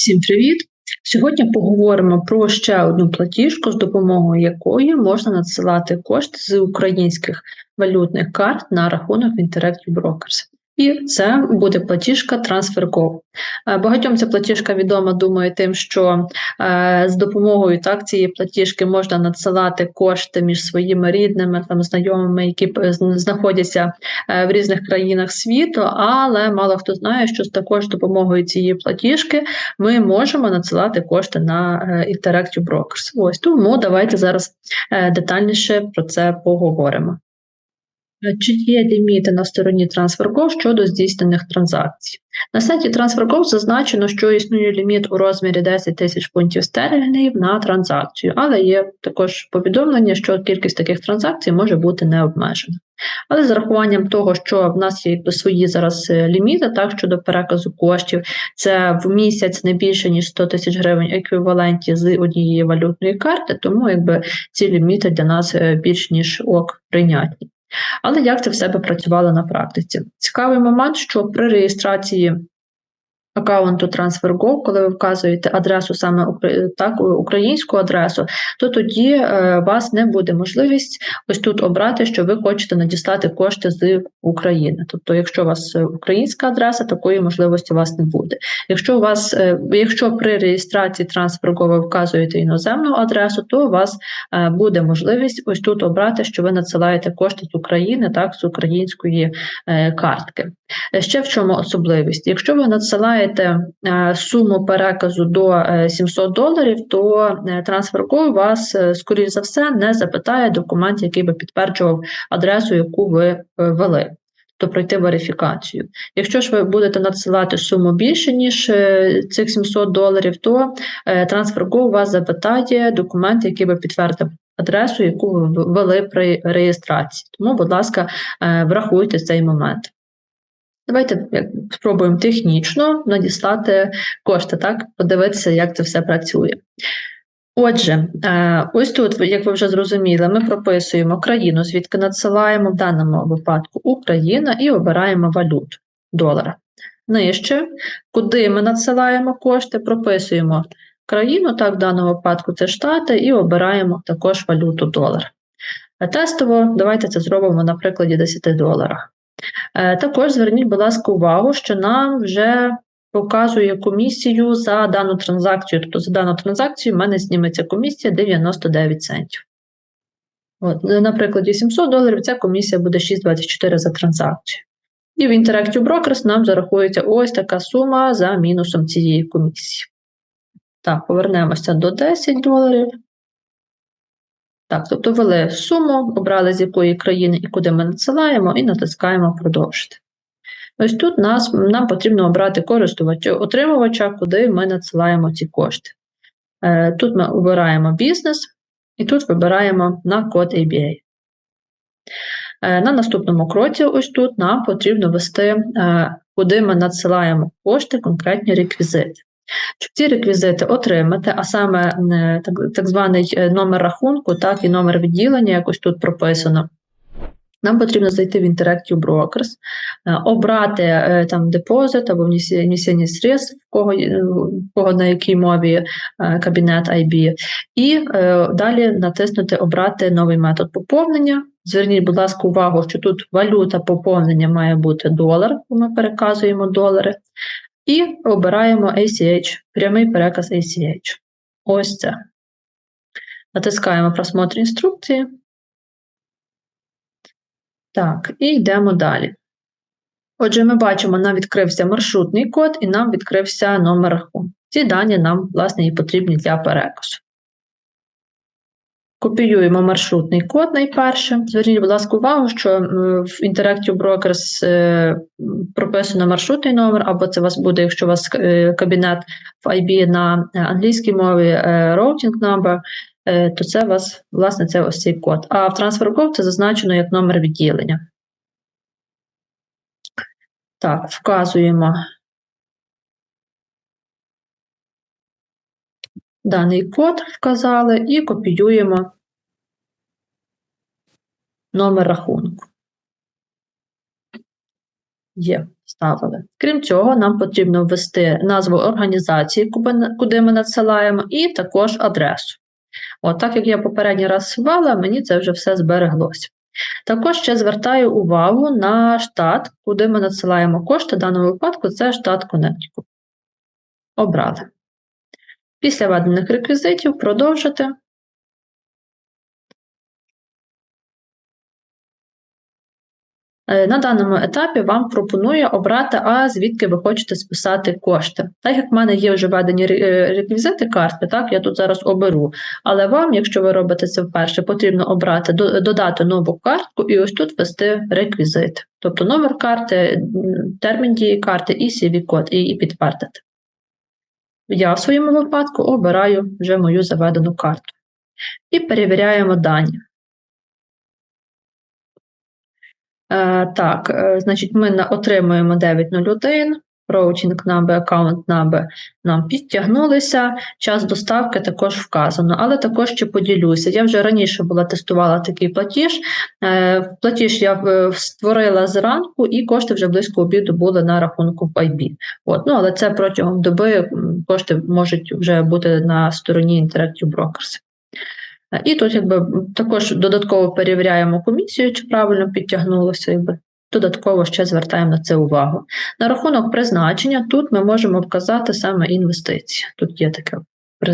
Усім привіт! Сьогодні поговоримо про ще одну платіжку, з допомогою якої можна надсилати кошти з українських валютних карт на рахунок в Interactive Brokers. І це буде платіжка TransferGo. Е, багатьом ця платіжка відома, думаю, тим, що е, з допомогою так цієї платіжки можна надсилати кошти між своїми рідними там знайомими, які знаходяться е, в різних країнах світу. Але мало хто знає, що також з допомогою цієї платіжки ми можемо надсилати кошти на Interactive Brokers. Ось тому давайте зараз детальніше про це поговоримо. Е, чи є ліміти на стороні TransferGo щодо здійснених транзакцій? На сайті TransferGo зазначено, що існує ліміт у розмірі 10 тисяч фунтів стерлінгів на транзакцію, але є також повідомлення, що кількість таких транзакцій може бути не обмежена. Але з рахуванням того, що в нас є свої зараз е, ліміти, так щодо переказу коштів, це в місяць не більше ніж 100 тисяч гривень еквіваленті з однієї валютної карти, тому якби ці ліміти для нас е, більш ніж ок прийнятні. Але як це все би працювало на практиці? Цікавий момент, що при реєстрації аккаунту TransferGo, коли ви вказуєте адресу саме так, українську адресу, то тоді е, у вас не буде можливість ось тут обрати, що ви хочете надіслати кошти з України. Тобто, якщо у вас е, українська адреса, такої можливості у вас не буде. Якщо у вас, е, якщо при реєстрації TransferGo ви вказуєте іноземну адресу, то у вас буде можливість ось тут обрати, що ви надсилаєте кошти з України, так, з української картки. Ще в чому особливість? Якщо ви надсилаєте е, суму переказу до 700 е, доларів, то е, TransferGo вас, скоріш за все, не запитає документ, який би підтверджував адресу, яку ви ввели. То пройти верифікацію. Якщо ж ви будете надсилати суму більше, ніж цих 700 доларів, то TransferGo вас запитає документ, який би підтвердив адресу, яку ви ввели при реєстрації. Тому, будь ласка, врахуйте цей момент. Давайте спробуємо технічно надіслати кошти, так, подивитися, як це все працює. Отже, е, ось тут, як ви вже зрозуміли, ми прописуємо країну, звідки надсилаємо в даному випадку Україна і обираємо валюту долара. Нижче, куди ми надсилаємо кошти, прописуємо країну, так, в даному випадку це Штати, і обираємо також валюту долар. Тестово, давайте це зробимо на прикладі 10 доларах. Е, також зверніть, будь ласка, увагу, що нам вже показує комісію за дану транзакцію. Тобто за дану транзакцію в мене зніметься комісія 99 центів. От, На прикладі 700 доларів ця комісія буде 6,24 за транзакцію. І в Interactive Brokers нам зарахується ось така сума за мінусом цієї комісії. Так, повернемося до 10 доларів. Так, тобто ввели суму, обрали з якої країни і куди ми надсилаємо, і натискаємо продовжити. Ось тут нас, нам потрібно обрати користувача, отримувача, куди ми надсилаємо ці кошти. Е, тут ми обираємо бізнес, і тут вибираємо на код ABA. Е, на наступному кроці, ось тут, нам потрібно ввести, е, куди ми надсилаємо кошти, конкретні реквізити. Щоб ці реквізити отримати, а саме е, так так званий е, номер рахунку, так і номер відділення, якось тут прописано. Нам потрібно зайти в Interactive Brokers, е, обрати там депозит або внесення средств, в кого, в кого на якій мові кабінет IB, і далі натиснути Обрати новий метод поповнення. Зверніть, будь ласка, увагу, що тут валюта поповнення має бути долар, бо ми переказуємо долари. І обираємо ACH, прямий переказ ACH. Ось це. Натискаємо просмотр інструкції. Так, і йдемо далі. Отже, ми бачимо, нам відкрився маршрутний код і нам відкрився номер рахунку. Ці дані нам, власне, і потрібні для переказу. Копіюємо маршрутний код найперше. Зверніть, будь ласка, увагу, що в Interactive Brokers е, прописано маршрутний номер, або це у вас буде, якщо у вас е, кабінет в IB на англійській мові е, routing number, то це у вас, власне, це ось цей код. А в TransferGo це зазначено як номер відділення. Так, вказуємо Даний код вказали і копіюємо номер рахунку. Є. поставили. Крім цього, нам потрібно ввести назву організації, куди ми надсилаємо, і також адресу. От, так як я попередній раз ввела, мені це вже все збереглося. Також ще звертаю увагу на штат, куди ми надсилаємо кошти. В даному випадку це штат Коннектику. Обрали. Після введених реквізитів продовжити. Е, На даному етапі вам пропонує обрати, а звідки ви хочете списати кошти. Так як в мене є вже введені е, реквізити карти, так я тут зараз оберу. Але вам, якщо ви робите це вперше, потрібно обрати додати нову картку і ось тут ввести реквізит. Тобто номер карти, термін дії карти і CV-код, і, і підтвердити. Я в своєму випадку обираю вже мою заведену карту. І перевіряємо дані. Е, так, е, значить, ми отримуємо 901, routing number, account number нам підтягнулися, час доставки також вказано, але також ще поділюся. Я вже раніше була тестувала такий платіж. Е, платіж я е, створила зранку, і кошти вже близько обіду були на рахунку в IB. От, ну, але це протягом доби кошти можуть вже бути на стороні Interactive Brokers. Е, І тут якби також додатково перевіряємо комісію, чи правильно підтягнулося, якби додатково ще звертаємо на це увагу. На рахунок призначення тут ми можемо вказати саме інвестиції. Тут є таке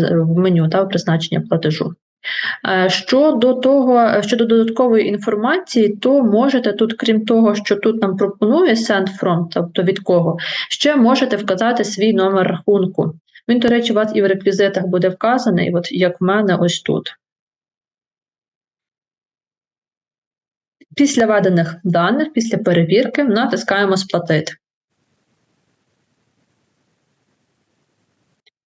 в меню та призначення платежу. Е, Щодо того, щодо додаткової інформації, то можете тут, крім того, що тут нам пропонує send from, тобто від кого, ще можете вказати свій номер рахунку. Він, до речі, у вас і в реквізитах буде вказаний, от як в мене ось тут. Після введених даних, після перевірки, натискаємо Сплатити.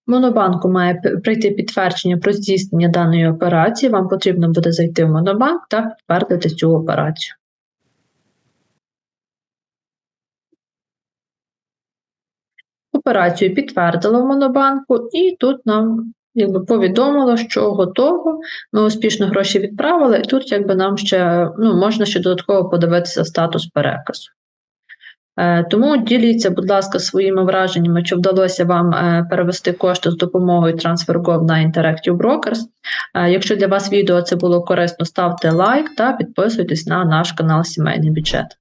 Монобанку має прийти підтвердження про здійснення даної операції. Вам потрібно буде зайти в Монобанк та підтвердити цю операцію. Операцію підтвердили в Монобанку, і тут нам якби повідомило, що готово. Ми успішно гроші відправили, і тут якби нам ще ну, можна ще додатково подивитися статус переказу. Е, Тому діліться, будь ласка, своїми враженнями, чи вдалося вам е, перевести кошти з допомогою TransferGo на Interactive Brokers. Е, Якщо для вас відео це було корисно, ставте лайк та підписуйтесь на наш канал Сімейний бюджет.